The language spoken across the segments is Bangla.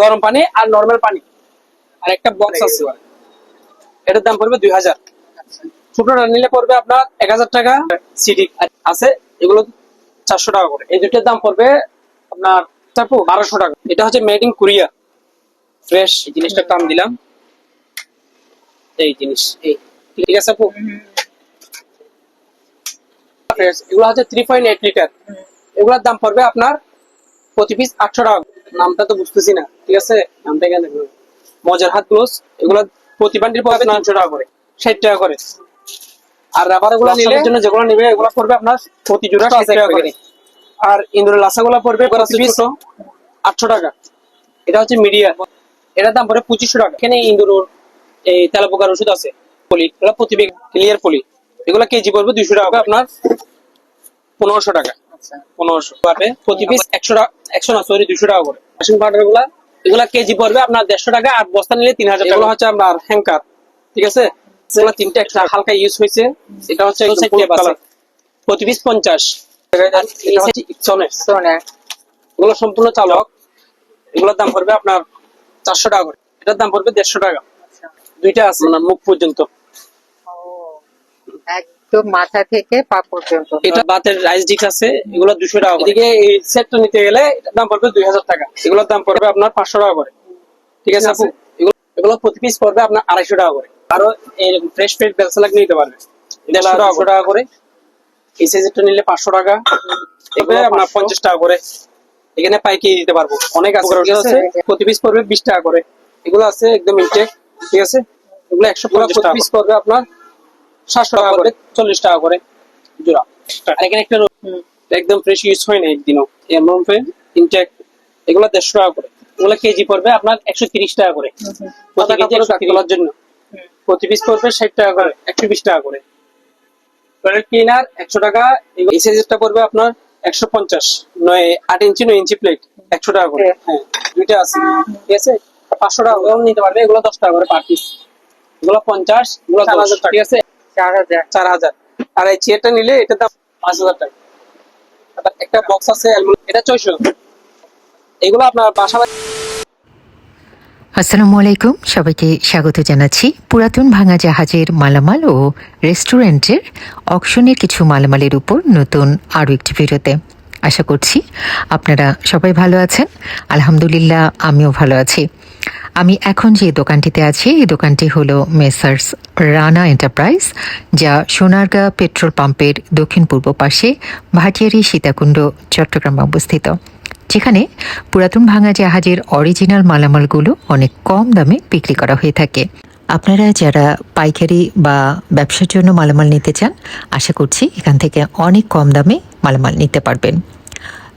গরম পানি আর নর্মাল পানি। আর একটা বক্স আছে। এটার দাম পড়বে দুই হাজার। ছোটটা নিলে পড়বে আপনার এক হাজার টাকা। সিডি আছে এগুলো চারশো টাকা করে। এই দুটোর দাম পড়বে আপনার চাপু বারোশো টাকা। এটা হচ্ছে মেড ইন কোরিয়া ফ্রেশ জিনিসটা দাম দিলাম। এই জিনিস এই। ঠিক আছে আপু? এগুলো হচ্ছে থ্রি পয়েন্ট এইট লিটার এগুলোর দাম পড়বে আপনার প্রতি পিস আটশো টাকা নামটা তো বুঝতেছি না ঠিক আছে? নামটা কেন মজার হাত গ্লোস এগুলো প্রতি বান্ডিল পড়বে নশো টাকা করে। ষাট টাকা করে। আর রাবারগুলো নিলে জন্য যেগুলো নিবে এগুলো পড়বে আপনার প্রতি জোড়া ষাট টাকা করে। আর ইন্দুরের লাসা গুলো পড়বে আটশো টাকা। এটা হচ্ছে মিডিয়া এটার দাম পড়বে পঁচিশশো টাকা। এখানে ইন্দুর এই তেলাপোকার ওষুধ আছে। পলি এগুলো প্রতি ক্লিয়ার পলি। এগুলো কেজি পড়বে দুইশো টাকা আপনার পনেরোশো টাকা। পনেরোশো পাবে প্রতি পিস একশো টাকা একশো না সরি দুইশো টাকা করে। মেশিন পাউডারগুলা এগুলা কেজি পড়বে আপনার দেড়শো টাকা আর বস্তা নিলে তিন হাজার টাকা। হচ্ছে আপনার হ্যাঙ্কার ঠিক আছে? এগুলো তিনটা একটা হালকা ইউজ হয়েছে। এটা হচ্ছে। প্রতি পিস পঞ্চাশ। ইপসনের এগুলো সম্পূর্ণ চালক। এগুলোর দাম পড়বে আপনার চারশো টাকা করে। এটার দাম পড়বে দেড়শো টাকা। দুইটা আছে। মানে মুখ পর্যন্ত। একদম মাথা থেকে পা পর্যন্ত। এটা বাতের রাইস ডিশ আছে এগুলো দুশো টাকা এদিকে এই সেটটা নিতে গেলে দাম পড়বে দুই হাজার টাকা। এগুলোর দাম পড়বে আপনার পাঁচশো টাকা করে। ঠিক আছে আপু? এগুলো এগুলো প্রতি পিস পড়বে আপনার আড়াইশো টাকা করে। আরও ফ্রেশ ফ্রেশ বেলসালাক নিতে পারবে। দেড়শো টাকা টাকা করে। এই সাইজেরটা নিলে পাঁচশো টাকা। এগুলো আপনার পঞ্চাশ টাকা করে। এখানে পাইকারি দিতে পারব। অনেক আছে প্রতি পিস পড়বে বিশ টাকা করে। এগুলো আছে একদম ইনটেক ঠিক আছে? এগুলো একশো পঞ্চাশ পিস পড়বে আপনার সাতশো টাকা করে চল্লিশ টাকা করে জোড়া। আর এখানে একটা একদম ফ্রেশ ইউজ হয় না একদিনও। এমন ইনটেক এগুলো দেড়শো টাকা করে। এগুলো কেজি পড়বে আপনার একশো তিরিশ টাকা করে। প্রতি কেজি একশো তোলার জন্য। প্রতি পিস পড়বে ষাট টাকা করে একশো বিশ টাকা করে। টয়লেট ক্লিনার একশো টাকা এই সাইজেরটা পড়বে আপনার একশো পঞ্চাশ। নয় আট ইঞ্চি নয় ইঞ্চি প্লেট একশো টাকা করে। হ্যাঁ। দুইটা আছে। ঠিক আছে? পাঁচশো টাকা নিতে পারবে এগুলো দশ টাকা করে পার পিস এগুলো পঞ্চাশ এগুলো ঠিক আছে? চার হাজার। চার হাজার। আর এই চেয়ারটা নিলে এটা দাম পাঁচ হাজার টাকা। একটা বক্স আছে এটা ছয়শো। এগুলো আপনার বাসা আসসালামু আলাইকুম সবাইকে স্বাগত জানাচ্ছি। পুরাতন ভাঙা জাহাজের মালামাল ও রেস্টুরেন্টের অকশনের কিছু মালামালের উপর নতুন আরও একটি ভিডিওতে। আশা করছি আপনারা সবাই ভালো আছেন। আলহামদুলিল্লাহ আমিও ভালো আছি। আমি এখন যে দোকানটিতে আছি, এই দোকানটি হলো মেসার্স রানা এন্টারপ্রাইজ, যা সোনারগাঁ পেট্রোল পাম্পের দক্ষিণ পূর্ব পাশে ভাটিয়ারি সীতাকুণ্ড, চট্টগ্রামে অবস্থিত। যেখানে পুরাতন ভাঙা জাহাজের অরিজিনাল মালামালগুলো অনেক কম দামে বিক্রি করা হয়ে থাকে। আপনারা যারা পাইকারি বা ব্যবসার জন্য মালামাল নিতে চান, আশা করছি এখান থেকে অনেক কম দামে মালামাল নিতে পারবেন।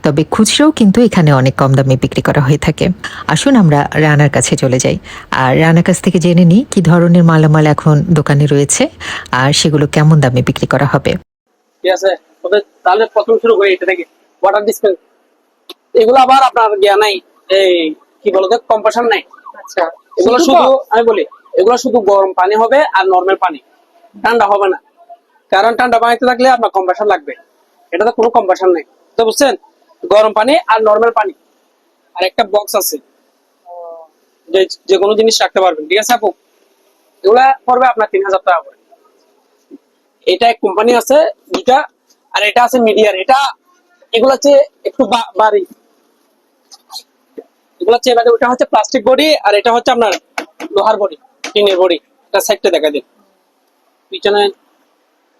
তবে খুচরাও কিন্তু এখানে অনেক কম দামে বিক্রি করা হয়ে থাকে। আসুন আমরা রানার কাছে চলে যাই। আর রানার কাছ থেকে জেনে নিই কি ধরনের মালামাল এখন দোকানে রয়েছে আর সেগুলো কেমন দামে বিক্রি করা হবে। ঠিক আছে তাহলে প্রথম শুরু করি এটা থেকে ওয়াটার ডিসপেন্স এগুলো আবার আপনার জ্ঞান নাই এই কি বলতো কম্পারেশন নাই। আচ্ছা এগুলো শুধু আমি বলি এগুলো শুধু গরম পানি হবে আর নর্মাল পানি। ঠান্ডা হবে না। কারণ ঠান্ডা পানিতে থাকলে আপনার কম্প্রেশন লাগবে। এটা তো কোনো কম্প্রেশন নেই। তো বুঝছেন? গরম পানি আর নর্মাল পানি। আর একটা বক্স আছে। যে যে কোনো জিনিস রাখতে পারবেন। ঠিক আছে আপু? এগুলা পড়বে আপনার তিন হাজার টাকা করে। এটা এক কোম্পানি আছে দুটা আর এটা আছে মিডিয়ার এটা এগুলো হচ্ছে একটু বাড়ি। এগুলো হচ্ছে এবারে ওটা হচ্ছে প্লাস্টিক বডি আর এটা হচ্ছে আপনার লোহার বডি টিনের বডি এটা সাইডটা দেখা দিন। পিছনে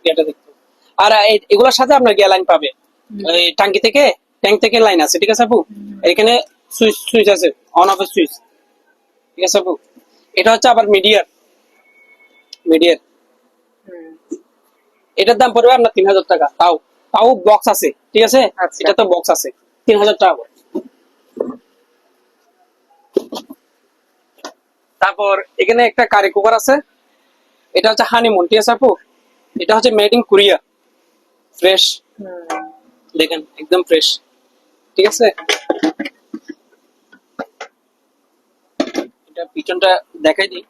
এটা দেখতে। আর এই- এগুলোর সাথে আপনার গ্যালাইন পাবে। এই টাঙ্কি থেকে ট্যাঙ্ক থেকে লাইন আছে ঠিক আছে আপু? এখানে সুইচ সুইচ আছে অন অফ সুইচ ঠিক আছে আপু? এটা হচ্ছে আবার মিডিয়ার মিডিয়ার এটার দাম পড়বে আপনার তিন হাজার টাকা। তাও তাও বক্স আছে ঠিক আছে। এটা তো বক্স আছে তিন হাজার টাকা তারপর এখানে একটা কারি কুকার আছে। এটা হচ্ছে হানিমুন ঠিক আছে আপু? এটা হচ্ছে মেড ইন কোরিয়া ফ্রেশ দেখেন একদম ফ্রেশ ঠিক আছে? এটা পিছনটা দেখাই দিই।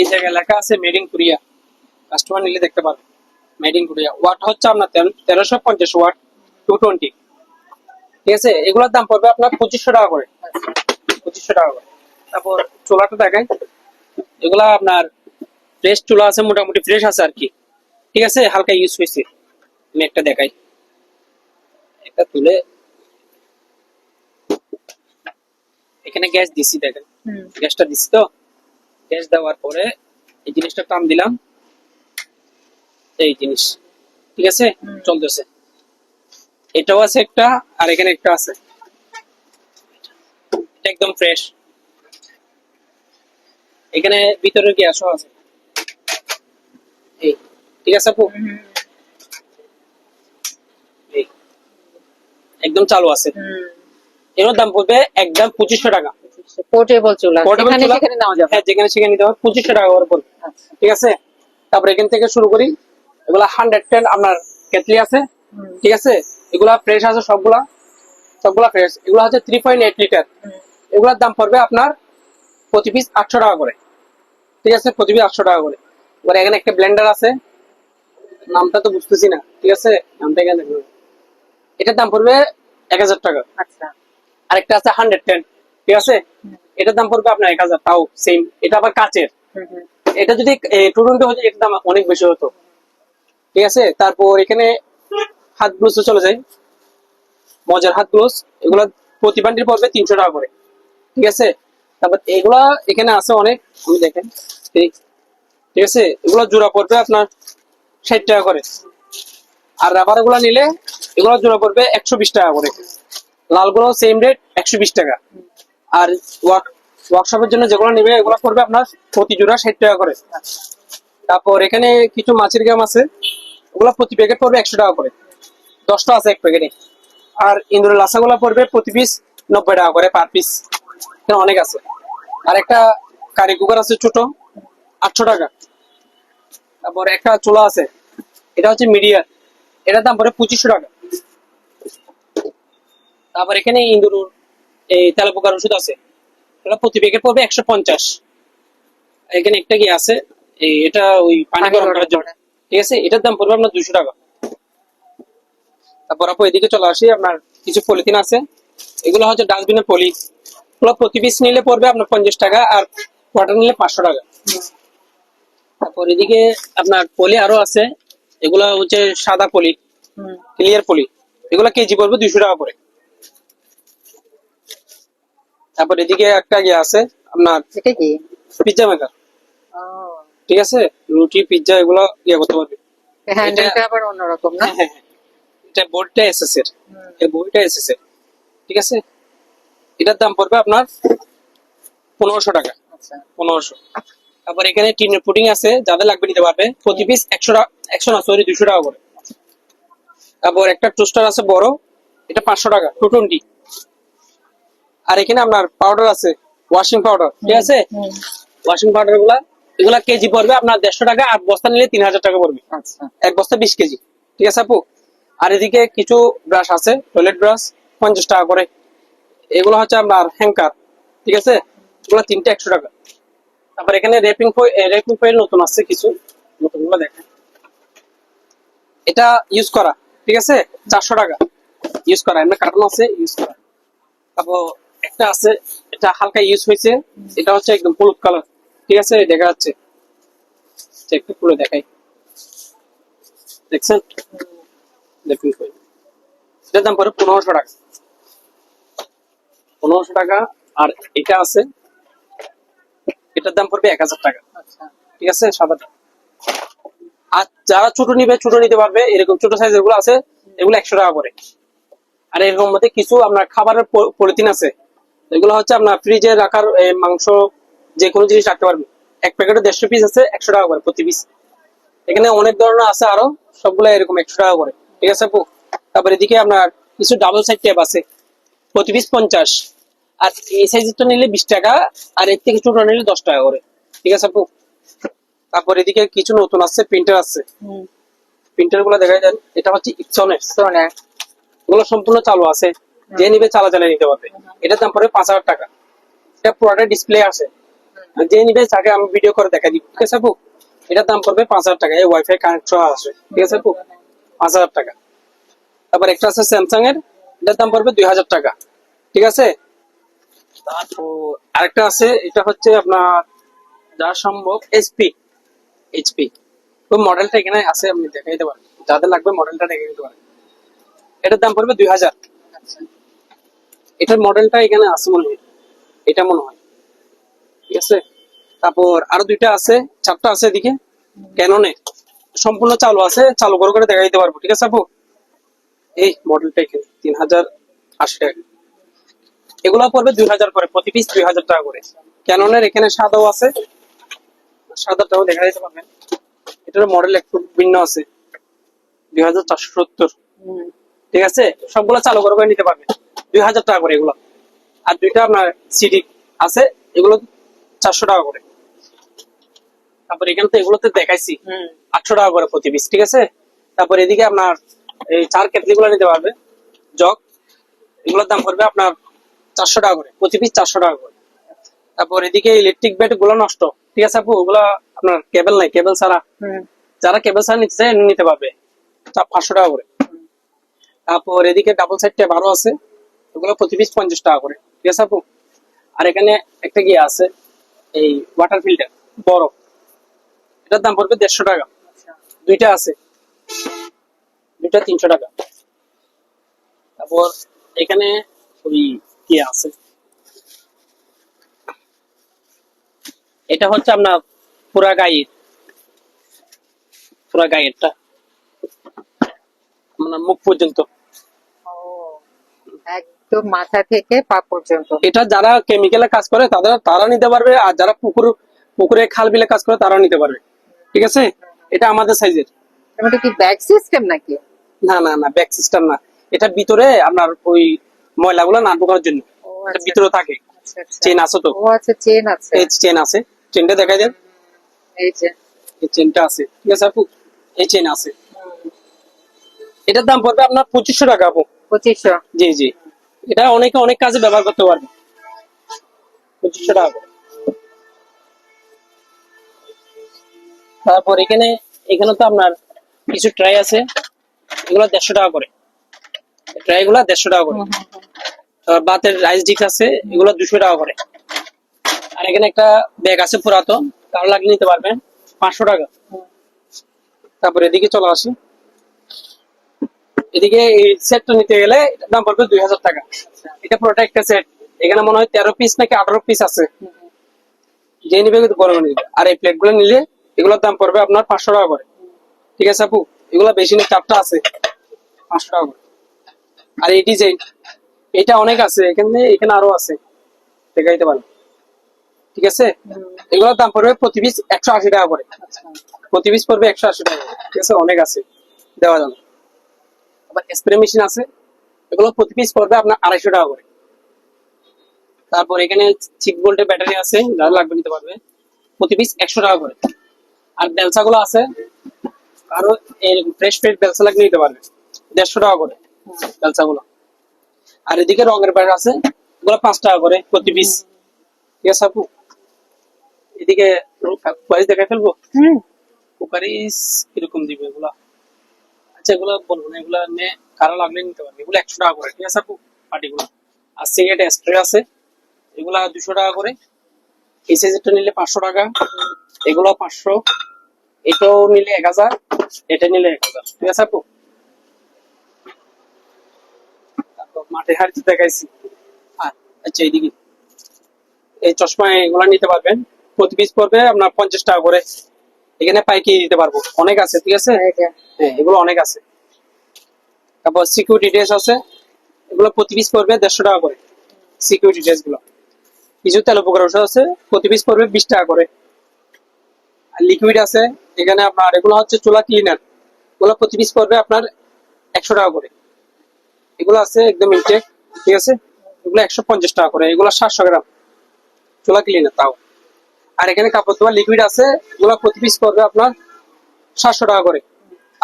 এই জায়গায় লেখা আছে মেড কোরিয়া কাস্টমার নিলে দেখতে পারবে মেড কোরিয়া ওয়াট হচ্ছে আপনার তেরোশো পঞ্চাশ ওয়াট টু টোয়েন্টি ঠিক আছে? এগুলোর দাম পড়বে আপনার পঁচিশশো টাকা করে। পঁচিশশো টাকা করে। তারপর চোলাটা দেখাই। এগুলা আপনার ফ্রেশ চুলা আছে, মোটামুটি ফ্রেশ আছে আর কি। ঠিক আছে? হালকা ইউজ হয়েছে। আমি একটা দেখাই। একটা তুলে এখানে গ্যাস দিছি দেখেন। গ্যাসটা দিছি তো? গ্যাস দেওয়ার পরে এই জিনিসটা টান দিলাম। এই জিনিস ঠিক আছে? চলতেছে। এটাও আছে একটা আর এখানে একটা আছে। এটা একদম ফ্রেশ এখানে ভিতরে গ্যাসও আছে। এই ঠিক আছে আপু? একদম চালু আছে। এর দাম পড়বে একদম পঁচিশশো টাকা। পোর্টেবল চুলা। যেখানে সেখানে নেওয়া যাবে। হ্যাঁ যেখানে সেখানে নিতে হবে পঁচিশশো টাকা করে পড়বে। আচ্ছা। ঠিক আছে? তারপর এখান থেকে শুরু করি। এগুলা হান্ড্রেড টেন আপনার কেটলি আছে। ঠিক আছে? এগুলা ফ্রেশ আছে সবগুলা। সবগুলা ফ্রেশ এগুলা হচ্ছে থ্রি পয়েন্ট এইট লিটার এগুলার দাম পড়বে আপনার প্রতি পিস আটশো টাকা করে। ঠিক আছে? প্রতি পিস আটশো টাকা করে। এবার এখানে একটা ব্লেন্ডার আছে। নামটা তো বুঝতেছি না। ঠিক আছে? নামটা এখানে এটার দাম পড়বে এক হাজার টাকা। আচ্ছা। আরেকটা আছে হান্ড্রেড টেন ঠিক আছে? এটার দাম পড়বে আপনার এক হাজার তাও সেম এটা আবার কাচের। এটা যদি টু টোয়েন্টি হতো এটার দাম অনেক বেশি হতো। ঠিক আছে? তারপর এখানে হাত গ্লোস চলে যায় মজার হাত গ্লোস এগুলো প্রতি বান্ডিল পড়বে তিনশো টাকা করে। ঠিক আছে? তারপর এগুলা এখানে আছে অনেক। আমি দেখেন ঠিক ঠিক আছে? এগুলো জোড়া পড়বে আপনার ষাট টাকা করে। আর রাবারগুলা নিলে এগুলো জোড়া পড়বে একশো বিশ টাকা করে। লালগুলো সেম রেট একশো বিশ টাকা। আর ওয়ার্ক ওয়ার্কশপের জন্য যেগুলো নেবে, এগুলো পড়বে আপনার প্রতি জোড়া ষাট টাকা করে। তারপর এখানে কিছু মাছের গাম আছে, ওগুলো প্রতি প্যাকেট পড়বে একশো টাকা করে। দশটা আছে এক প্যাকেটে আর ইন্দুরের লাসাগুলো পড়বে প্রতি পিস নব্বই টাকা করে পার পিস এখানে অনেক আছে। আর একটা কারি কুকার আছে ছোট, আটশো টাকা। তারপর একটা চুলা আছে, এটা হচ্ছে মিডিয়ার এটার দাম পড়ে পঁচিশশো টাকা। তারপর এখানে ইন্দুর এই তেলা পোকার ওষুধ আছে। এটা প্রতি প্যাকেট পড়বে একশো পঞ্চাশ। এখানে একটা কি আছে? এটা ওই পানি গরম করার জন্য। ঠিক আছে? এটার দাম পড়বে আপনার দুশো টাকা। তারপর আপু এদিকে চলে আসি আপনার কিছু পলিথিন আছে। এগুলো হচ্ছে ডাস্টবিনের পলি এগুলো প্রতি পিস নিলে পড়বে আপনার পঞ্চাশ টাকা আর কোয়াটার নিলে পাঁচশো টাকা। তারপর এদিকে আপনার পলি আরও আছে। এগুলো হচ্ছে সাদা পলি ক্লিয়ার পলি। এগুলো কেজি পড়বে দুইশো টাকা করে। তারপর এদিকে একটা ইয়ে আছে আপনার এটা কি? পিজ্জা মেকার ঠিক আছে? রুটি পিজ্জা এগুলো ইয়ে করতে পারবে। হ্যান্ডেলটা আবার অন্যরকম না? হ্যাঁ। এটা বোর্ডটা এসএস এর। হুম, এই বইটা এসেছে ঠিক আছে? এটার দাম পড়বে আপনার পনেরোশো টাকা। আচ্ছা। পনেরোশো। তারপর এখানে টিনের আছে যাদের লাগবে নিতে পারবে। প্রতি পিস একশো টাকা একশো না সরি দুশো টাকা করে। তারপর একটা টোস্টার আছে বড়। এটা পাঁচশো টাকা টু টোয়েন্টি আর এখানে আপনার পাউডার আছে ওয়াশিং পাউডার ঠিক আছে? ওয়াশিং পাউডারগুলা এগুলা কেজি পড়বে আপনার দেড়শো টাকা আর বস্তা নিলে তিন হাজার টাকা পড়বে। আচ্ছা। এক বস্তা বিশ কেজি ঠিক আছে আপু? আর এদিকে কিছু ব্রাশ আছে টয়লেট ব্রাশ পঞ্চাশ টাকা করে। এগুলো হচ্ছে আপনার হ্যাঙ্কার ঠিক আছে? এগুলো তিনটে একশো টাকা। তারপর এখানে রেপিং রেপিং ফয়েল নতুন আছে কিছু। নতুনগুলো দেখেন। এটা ইউজ করা ঠিক আছে? চারশো টাকা। ইউজ করা এমনি কার্টন আছে ইউজ করা। তারপর একটা আছে এটা হালকা ইউজ হয়েছে। এটা হচ্ছে একদম হলুদ কালার ঠিক আছে? দেখা যাচ্ছে। আচ্ছা, একটু খুলে দেখাই। দেখছেন? দেখুন। এটার দাম পড়ে পনেরোশো টাকা। পনেরোশো টাকা আর এটা আছে এটার দাম পড়বে এক হাজার টাকা। আচ্ছা। ঠিক আছে? সাদাটা আর যারা ছোট নিবে ছোট নিতে পারবে এরকম ছোট সাইজেরগুলো আছে এগুলো একশো টাকা করে। আর এরকম মধ্যে কিছু আপনার খাবারের পলিথিন আছে এগুলো হচ্ছে আপনার ফ্রিজে রাখার মাংস যে কোনো জিনিস রাখতে পারবে এক প্যাকেটে দেড়শো পিস আছে একশো টাকা করে প্রতি পিস এখানে অনেক ধরনের আছে আরও সবগুলো এরকম একশো টাকা করে। ঠিক আছে আপু তারপর এদিকে আপনার কিছু ডাবল সাইড ট্যাপ আছে প্রতি পিস পঞ্চাশ। আর এই সাইজেরটা নিলে বিশ টাকা আর এর থেকে ছোট নিলে দশ টাকা করে। ঠিক আছে আপু তারপর এদিকে কিছু নতুন আছে প্রিন্টার আছে। প্রিন্টারগুলো দেখা যায় এটা হচ্ছে ইপসনের সোনার এগুলো সম্পূর্ণ চালু আছে। যে নিবে চালা চালা নিতে পারবে। এটার দাম পড়বে পাঁচ হাজার টাকা। এটা পুরোটা ডিসপ্লে আছে। যে নিবে তাকে আমি ভিডিও করে দেখা দিব ঠিক আছে এটার দাম পড়বে পাঁচ হাজার টাকা। এই ওয়াইফাই কানেক্ট সহ আছে। ঠিক আছে আপু? পাঁচ হাজার টাকা। তারপর একটা আছে স্যামসাং এর। এটার দাম পড়বে দুই হাজার টাকা। ঠিক আছে? আরেকটা আছে। এটা হচ্ছে আপনার যা সম্ভব এইচপি এইচপি তো মডেলটা এখানে আছে, আপনি দেখে দিতে পারেন। যাদের লাগবে মডেলটা দেখে দিতে পারেন। এটার দাম পড়বে দুই হাজার। এটার মডেলটা এখানে আছে মনে হয়। এটা মনে হয়। ঠিক আছে? তারপর আরও দুইটা আছে চারটা আছে এদিকে। ক্যাননে সম্পূর্ণ চালু আছে চালু করে করে দেখা দিতে পারব। ঠিক আছে আপু? এই মডেলটা এখানে তিন হাজার আশি টাকা। এগুলো পড়বে দুই হাজার করে প্রতি পিস দুই হাজার টাকা করে। ক্যাননের এখানে সাদাও আছে। সাদাটাও দেখা দিতে পারবেন। এটার মডেল একটু ভিন্ন আছে। দুই হাজার চারশো সত্তর। ঠিক আছে? সবগুলো চালু করে করে নিতে পারবেন। দুই হাজার টাকা করে এগুলো। আর দুইটা আপনার সিডি আছে এগুলো চারশো টাকা করে। তারপর এখানে তো এগুলোতে দেখাইছি আটশো টাকা করে প্রতি পিস ঠিক আছে? তারপর এদিকে আপনার এই চার কেটলি গুলো নিতে পারবে জগ এগুলোর দাম পড়বে আপনার চারশো টাকা করে প্রতি পিস চারশো টাকা করে। তারপর এদিকে ইলেকট্রিক ব্যাটগুলো নষ্ট ঠিক আছে আপু? ওগুলো আপনার কেবল নাই কেবল ছাড়া যারা কেবল ছাড়া নিতে চায় নিতে পারবে। পাঁচশো টাকা করে। তারপর এদিকে ডাবল সাইড ট্যাপ আরও আছে। ওগুলো প্রতি পিস পঞ্চাশ টাকা করে। ঠিক আছে আপু? আর এখানে একটা গিয়ে আছে? এই ওয়াটার ফিল্টার বড় এটার দাম পড়বে দেড়শো টাকা। দুইটা আছে। দুইটা তিনশো টাকা। তারপর এখানে ওই কি আছে? এটা হচ্ছে আপনার পুরা গাইড পুরা গাইডটা আপনার মুখ পর্যন্ত। একদম মাথা থেকে পা পর্যন্ত। এটা যারা কেমিক্যালে কাজ করে তাদের তারা নিতে পারবে আর যারা পুকুর পুকুরে খাল বিলে কাজ করে তারাও নিতে পারবে। ঠিক আছে? এটা আমাদের সাইজের এটা কি ব্যাগ সিস্টেম নাকি? না না না ব্যাক সিস্টেম না। এটা ভিতরে আপনার ওই ময়লাগুলো না ঢোকার জন্য। আচ্ছা। ভিতরে থাকে। আচ্ছা, আচ্ছা। চেন আছে তো? ও আচ্ছা চেন আছে। এই চেন আছে। চেনটা দেখা যায় এই যে। এই চেনটা আছে। ঠিক আছে আপু? এই চেন আছে। এটার দাম পড়বে আপনার পঁচিশশো টাকা আপু। পঁচিশশো। জি জি। এটা অনেকে অনেক কাজে ব্যবহার করতে পারবে পঁচিশশো টাকা তারপর এখানে এখানে তো আপনার কিছু ট্রাই আছে, এগুলো দেড়শো টাকা করে। ট্রাই গুলা দেড়শো টাকা করে। তারপর বাতের রাইস ডিশ আছে, এগুলো দুশো টাকা করে। আর এখানে একটা ব্যাগ আছে পুরাতন কারও লাগিয়ে নিতে পারবেন পাঁচশো টাকা। তারপর এদিকে চলে আসি। এদিকে এই সেটটা নিতে গেলে দাম পড়বে দুই হাজার টাকা। এটা পুরোটা একটা সেট এখানে মনে হয় তেরো পিস নাকি আঠারো পিস আছে। যে নিবে কিন্তু বড় নিবে। আর এই প্লেটগুলো নিলে এগুলোর দাম পড়বে আপনার পাঁচশো টাকা করে। ঠিক আছে আপু? এগুলো বেশি না চারটা আছে। পাঁচশো টাকা করে। আর এই ডিজাইন এটা অনেক আছে। এখানে এখানে আরও আছে। দেখাইতে পারেন ঠিক আছে? এগুলোর দাম পড়বে প্রতি পিস একশো আশি টাকা করে। আচ্ছা। প্রতি পিস পড়বে একশো আশি টাকা। ঠিক আছে? অনেক আছে। দেওয়া যাবে আবার স্প্রে মেশিন আছে এগুলো প্রতি পিস পড়বে আপনার আড়াইশো টাকা করে। তারপর এখানে সিক্স ভোল্টের ব্যাটারি আছে যারা লাগবে নিতে পারবে প্রতি পিস একশো টাকা করে। আর বেলসা আছে আরও ফ্রেশ ফ্রেশ বেলসা লাগবে নিতে পারবে দেড়শো টাকা করে বেলসা আর এদিকে রঙের ব্যাট আছে এগুলো পাঁচ টাকা করে প্রতি পিস ঠিক আছে আপু? এদিকে দেখাই ফেলব? কুকারিস কীরকম দিবে এগুলা? আচ্ছা এগুলো বলব না, এগুলা নিয়ে কারও লাগলে নিতে পারবে। এগুলো একশো টাকা করে, ঠিক আছে আপু? পার্টিগুলো। আর সিগারেট স্প্রে আছে, এগুলা দুশো টাকা করে। এই সাইজেরটা নিলে পাঁচশো টাকা এগুলো পাঁচশো। এটাও নিলে এক হাজার, এটা নিলে এক হাজার, ঠিক আছে আপু? মাঠে হাড়িতে দেখাইছি। আচ্ছা এইদিকে। এই চশমা এগুলা নিতে পারবেন। প্রতি পিস পড়বে আপনার পঞ্চাশ টাকা করে। এখানে পাইকারি দিতে পারব। অনেক আছে ঠিক আছে? হ্যাঁ এগুলো অনেক আছে। তারপর সিকিউরিটি ড্রেস আছে। এগুলো প্রতি পিস পড়বে দেড়শো টাকা করে সিকিউরিটি ড্রেসগুলো। কিছু তেল উপকার ওষুধ আছে প্রতি পিস পড়বে বিশ টাকা করে। আর লিকুইড আছে এখানে আপনার এগুলো হচ্ছে চুলা ক্লিনার এগুলো প্রতি পিস পড়বে আপনার একশো টাকা করে। এগুলো আছে একদম ইনটেক ঠিক আছে? এগুলো একশো পঞ্চাশ টাকা করে এগুলো সাতশো গ্রাম। চুলা ক্লিনার তাও। আর এখানে কাপড় ধোয়া লিকুইড আছে, এগুলো প্রতি পিস পড়বে আপনার সাতশো টাকা করে।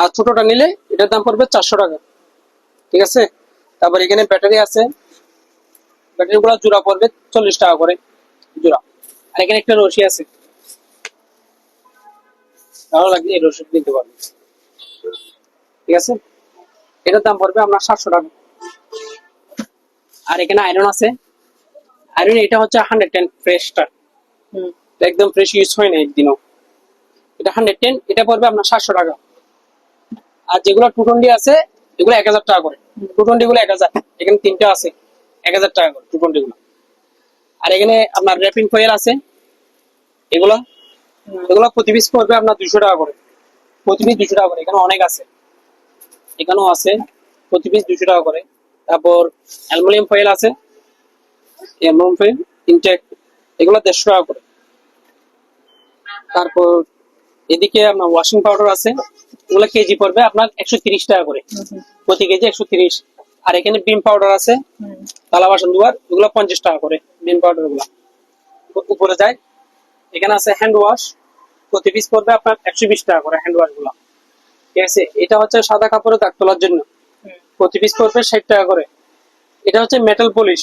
আর ছোটটা নিলে এটার দাম পড়বে চারশো টাকা। ঠিক আছে? তারপর এখানে ব্যাটারি আছে। ব্যাটারি গুলো জোড়া পড়বে চল্লিশ টাকা করে জোড়া। আর এখানে একটা রশি আছে। ভালো লাগলে এই রশি নিতে পারবে ঠিক আছে? এটার দাম পড়বে আপনার সাতশো টাকা। আর এখানে আয়রন আছে। আয়রন এটা হচ্ছে হান্ড্রেড টেন ফ্রেশটা হুম। একদম ফ্রেশ ইউজ হয় না একদিনও। এটা হান্ড্রেড টেন এটা পড়বে আপনার সাতশো টাকা। আর যেগুলো টু টোয়েন্টি আছে, এগুলো এক হাজার টাকা করে। টু টোয়েন্টি গুলো এক হাজার, এখানে তিনটা আছে, এক হাজার টাকা করে টু টোয়েন্টি গুলো আর এখানে আপনার র্যাপিং ফয়েল আছে, এগুলো এগুলো প্রতি পিস পড়বে আপনার দুশো টাকা করে। প্রতি পিস দুশো টাকা করে, এখানে অনেক আছে। এখানেও আছে, প্রতি পিস দুশো টাকা করে। তারপর অ্যালুমিনিয়াম ফয়েল আছে, অ্যালুমিনিয়াম ফয়েল ইনটেক এগুলো দেড়শো টাকা করে। তারপর এদিকে আপনার ওয়াশিং পাউডার আছে, ওগুলো কেজি পড়বে আপনার একশো তিরিশ টাকা করে। প্রতি কেজি একশো তিরিশ। আর এখানে বিম পাউডার আছে, তালা বাসন দুয়ার, ওগুলো পঞ্চাশ টাকা করে বিম পাউডারগুলা। উপরে যায়, এখানে আছে হ্যান্ড ওয়াশ প্রতি পিস পড়বে আপনার একশো বিশ টাকা করে হ্যান্ড ওয়াশগুলা। ঠিক আছে? এটা হচ্ছে সাদা কাপড়ে দাগ তোলার জন্য। প্রতি পিস পড়বে ষাট টাকা করে। এটা হচ্ছে মেটাল পলিশ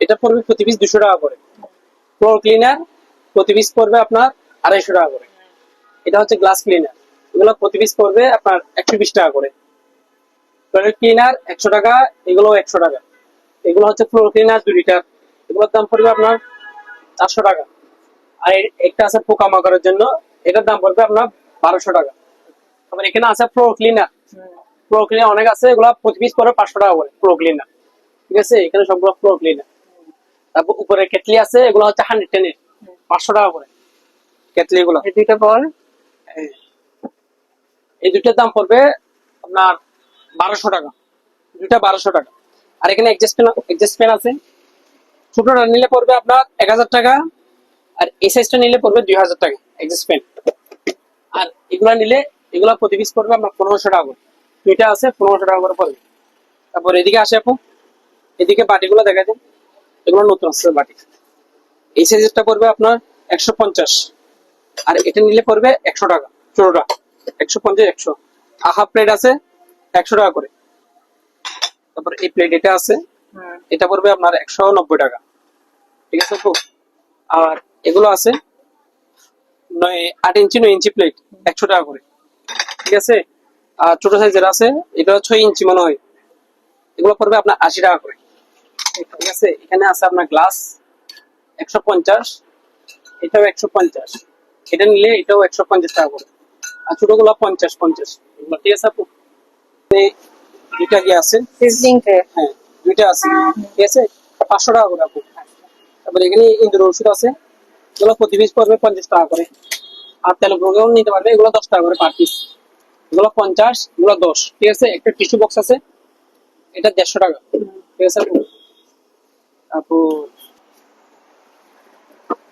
এটা পড়বে প্রতি পিস দুশো টাকা করে। ফ্লোর ক্লিনার প্রতি পিস পড়বে আপনার আড়াইশো টাকা করে। এটা হচ্ছে গ্লাস ক্লিনার এগুলো প্রতি পিস পড়বে আপনার একশো বিশ টাকা করে। টয়লেট ক্লিনার একশো টাকা এগুলো একশো টাকা। এগুলো হচ্ছে ফ্লোর ক্লিনার দু লিটার এগুলোর দাম পড়বে আপনার চারশো টাকা। আর একটা আছে পোকামাকড়ের জন্য। এটার দাম পড়বে আপনার বারোশো টাকা। তারপর এখানে আছে ফ্লোর ক্লিনার প্রো ক্লিনার অনেক আছে, এগুলো প্রতি পিস পড়বে পাঁচশো টাকা করে প্রো ক্লিনার ঠিক আছে? এখানে সবগুলো প্রো ক্লিনার তারপর উপরে কেটলি আছে, এগুলো হচ্ছে হান্ড্রেড টেনের পাঁচশো টাকা করে। কেটলি গুলো এই দুইটা বল। এই দুইটার দাম পড়বে আপনার বারোশো টাকা। দুইটা বারোশো টাকা। আর এখানে এক্সাস্ট পেন আছে। ছোটটা নিলে পড়বে আপনার এক হাজার টাকা আর এই সাইজটা নিলে পড়বে দুই হাজার টাকা পেন আর এগুলা নিলে এগুলা প্রতি পিস পড়বে আপনার পনেরোশো টাকা করে। দুইটা আছে পনেরোশো টাকা করে পড়বে। তারপর এদিকে আসে আপু। এদিকে বাটিগুলো দেখা যায়। এগুলো নতুন আসছে বাটি। এই সাইজেরটা পড়বে আপনার একশো পঞ্চাশ। আর এটা নিলে পড়বে একশো টাকা ছোটটা একশো পঞ্চাশ একশো। হাফ প্লেট আছে একশো টাকা করে। তারপর এই প্লেট এটা আছে এটা পড়বে আপনার একশো নব্বই টাকা। ঠিক আছে আপু? আর এগুলো আছে নয় আট ইঞ্চি নয় ইঞ্চি প্লেট একশো টাকা করে। ঠিক আছে? আর ছোট সাইজের আছে এটা ছয় ইঞ্চি মনে হয়। এগুলো পড়বে আপনার আশি টাকা করে। ঠিক আছে? এখানে আছে আপনার গ্লাস একশো পঞ্চাশ এটাও একশো পঞ্চাশ। এটা নিলে এটাও একশো পঞ্চাশ টাকা করে। আর ছোটগুলো পঞ্চাশ পঞ্চাশ। এগুলো ঠিক আছে আপু? দুইটা কি আছে? হ্যাঁ দুইটা আছে। ঠিক আছে? পাঁচশো টাকা করে আপু। তারপরে এখানে ইন্দুর ওষুধ আছে। এগুলো প্রতি পিস পড়বে পঞ্চাশ টাকা করে। আর তেল প্রোগ্রাম নিতে পারবে এগুলো দশ টাকা করে পার পিস। এগুলো পঞ্চাশ এগুলো দশ। ঠিক আছে? একটা টিস্যু বক্স আছে। এটা দেড়শো টাকা। ঠিক আছে আপু? আপু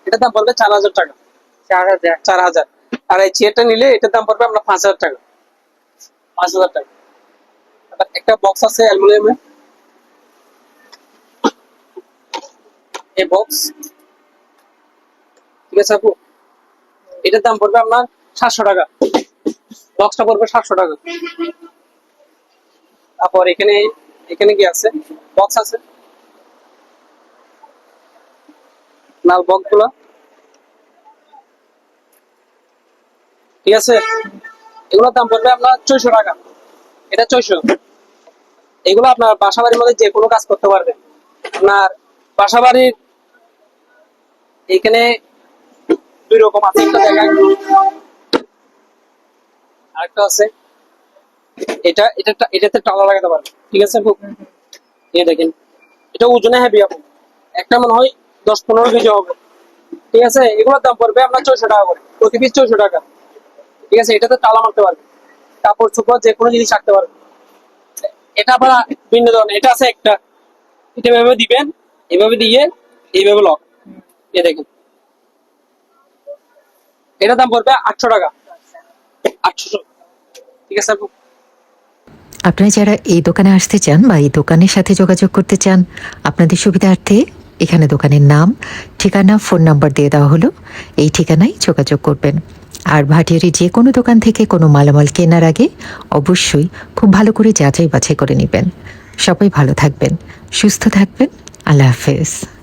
এটার দাম পড়বে চার হাজার টাকা। চার হাজার। আর এই চেয়ারটা নিলে এটার দাম পড়বে আপনার পাঁচ হাজার টাকা। পাঁচ হাজার টাকা। একটা বক্স আছে অ্যালুমিনিয়ামের। এই বক্স ঠিক আছে আপু? এটার দাম পড়বে আপনার সাতশো টাকা। বক্সটা পড়বে সাতশো টাকা। তারপর এখানে এখানে কি আছে? বক্স আছে। লাল বক্সগুলো। ঠিক আছে? এগুলোর দাম পড়বে আপনার ছয়শো টাকা। এটা ছয়শো। এগুলো আপনার বাসা বাড়ির মধ্যে যে কোনো কাজ করতে পারবেন। আপনার বাসা বাড়ির এখানে দুই রকম আছে। একটা জায়গায় আরেকটা আছে। এটা এটা এটাতে টালা লাগাতে পারবে ঠিক আছে আপু এই দেখেন। এটা ওজনে হেভি আপু। একটা মনে হয় দশ পনেরো কেজি হবে। ঠিক আছে? এগুলোর দাম পড়বে আপনার ছয়শো টাকা করে। প্রতি পিস ছয়শো টাকা। ঠিক আছে? এটাতে তালা মারতে পারবে। কাপড়, চোপড় যে কোনো জিনিস রাখতে পারবে। এটা আবার ভিন্ন ধরনের, এটা আছে একটা। এটা এভাবে দিবেন, এভাবে দিয়ে এইভাবে লক এ দেখেন। এটার দাম পড়বে আটশো টাকা। আটশো ঠিক আছে, আপু? আপনারা যারা এই দোকানে আসতে চান বা এই দোকানের সাথে যোগাযোগ করতে চান, আপনাদের সুবিধার্থে এখানে দোকানের নাম, ঠিকানা, ফোন নাম্বার দিয়ে দেওয়া হলো। এই ঠিকানায় যোগাযোগ করবেন। আর ভাটিয়ারি যে কোনো দোকান থেকে কোনো মালামাল কেনার আগে অবশ্যই খুব ভালো করে যাচাই বাছাই করে নেবেন। সবাই ভালো থাকবেন, সুস্থ থাকবেন। আল্লাহ হাফেজ।